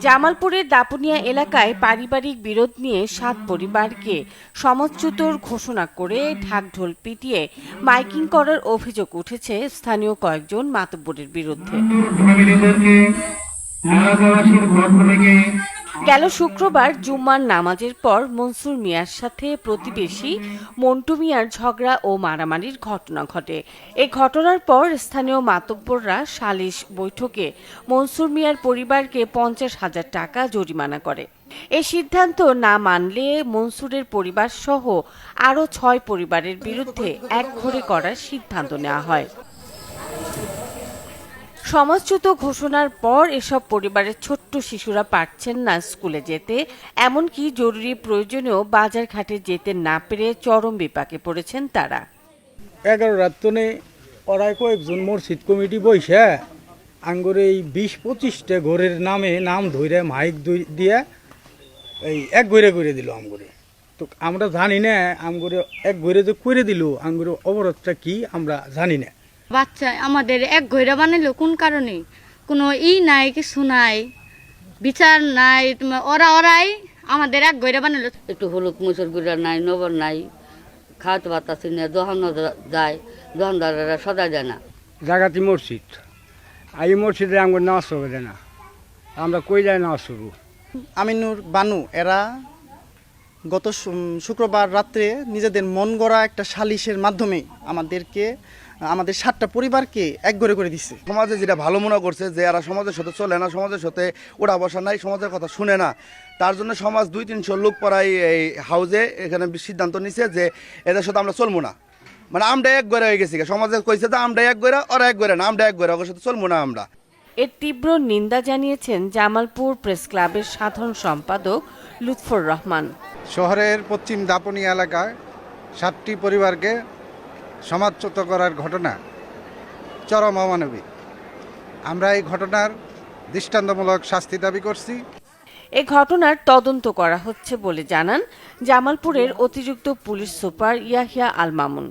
জামালপুরের দাপুনিয়া এলাকায় পারিবারিক বিরোধ নিয়ে সাত পরিবারকে সমচ্যুতর ঘোষণা করে ঢাকঢোল পিটিয়ে মাইকিং করার অভিযোগ উঠেছে স্থানীয় কয়েকজন মাতব্বরের বিরুদ্ধে। গেল শুক্রবার জুম্মার নামাজের পর মনসুর মিয়ার সাথে প্রতিবেশী মন্টু মিয়ার ঝগড়া ও মারামারির ঘটনা ঘটে। এই ঘটনার পর স্থানীয় মাতব্বররা সালিশ বৈঠকে মনসুর মিয়ার পরিবারকে পঞ্চাশ হাজার টাকা জরিমানা করে। এই সিদ্ধান্ত না মানলে মনসুরের পরিবার সহ আরও ছয় পরিবারের বিরুদ্ধে এক ঘরে করার সিদ্ধান্ত নেওয়া হয়। সমাজচ্যুত ঘোষণার পর এসব পরিবারের ছোট্ট শিশুরা পারছেন না স্কুলে যেতে। এমনকি জরুরি প্রয়োজনেও বাজার ঘাটে যেতে না পেরে চরম বিপাকে পড়েছেন তারা। এগারো রাত্তনে ওরাই কয়েকজন মসজিদ কমিটি বইসে আঙ্গুর এই বিশ পঁচিশটা ঘরের নামে নাম ধরে মাইক দিয়ে এই এক ঘরে করে দিল আমগুরে তো আমরা জানি না আমগুরে এক ঘরে যে করে দিল, আঙ্গুরে অবরোধটা কি আমরা জানি না। বাচ্চা আমাদের এক ঘইরা বানাইলো কোন কারণে? কোনো ই নাই কিছু নাই বিচার নাই তোমার ওরা ওরাই আমাদের এক ঘইরা বানাইলো। একটু হলুদ মুসুর গুঁড়া নাই নবর নাই খাওয়াতে পারতাছি না দহন যায় দহনদারেরা সদা যায় না। জাগাতি মসজিদ। আর এই মসজিদে আমার নাচ হবে না। আমরা কই যাই নাচ শুরু আমিনুর বানু এরা গত শুক্রবার রাত্রে নিজেদের মন গড়া একটা সালিশের মাধ্যমে আমাদেরকে আমাদের সাতটা পরিবারকে এক ঘরে করে দিচ্ছে সমাজে যেটা ভালো মনে করছে যে এরা সমাজের সাথে চলে না সমাজের সাথে ওরা বসা নাই সমাজের কথা শুনে না। তার জন্য সমাজ দুই তিনশো লোক পড়াই এই হাউজে এখানে সিদ্ধান্ত নিছে যে এদের সাথে আমরা চলবো না। মানে আমরা এক গড়ে হয়ে গেছি সমাজে কইছে যে আমরা এক গড়া ওরা এক গড়ে না আমরা এক গড়ে ওর সাথে চলবো না আমরা। এর তীব্র নিন্দা জানিয়েছেন জামালপুর প্রেস ক্লাবের সাধারণ সম্পাদক লুৎফর রহমান। শহরের পশ্চিম দাপনি এলাকায় সাতটি পরিবারকে সমাজচ্যুত করার ঘটনা চরম অমানবিক। আমরা এই ঘটনার দৃষ্টান্তমূলক শাস্তি দাবি করছি। এ ঘটনার তদন্ত করা হচ্ছে বলে জানান জামালপুরের অতিরিক্ত পুলিশ সুপার ইয়াহিয়া আল মামুন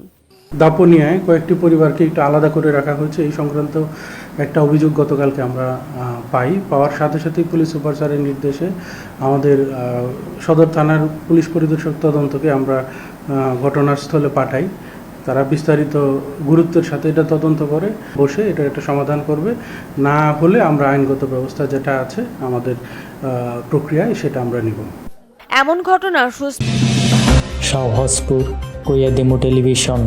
দাপনিয়ায় কয়েকটি পরিবারকে একটু আলাদা করে রাখা হয়েছে। এই সংক্রান্ত একটা অভিযোগ গতকালকে আমরা পাই। পাওয়ার সাথে সাথেই পুলিশ সুপার স্যারের নির্দেশে আমাদের সদর থানার পুলিশ পরিদর্শক তদন্তকে আমরা আহ, ঘটনার স্থলে পাঠাই। তারা বিস্তারিত গুরুত্বের সাথে এটা তদন্ত করে বসে এটা একটা সমাধান করবে। না হলে আমরা আইনগত ব্যবস্থা যেটা আছে আমাদের আহ, প্রক্রিয়ায় সেটা আমরা নিব। এমন ঘটনা সুস্থ সহজপুর কুইয়া ডেমো টেলিভিশন।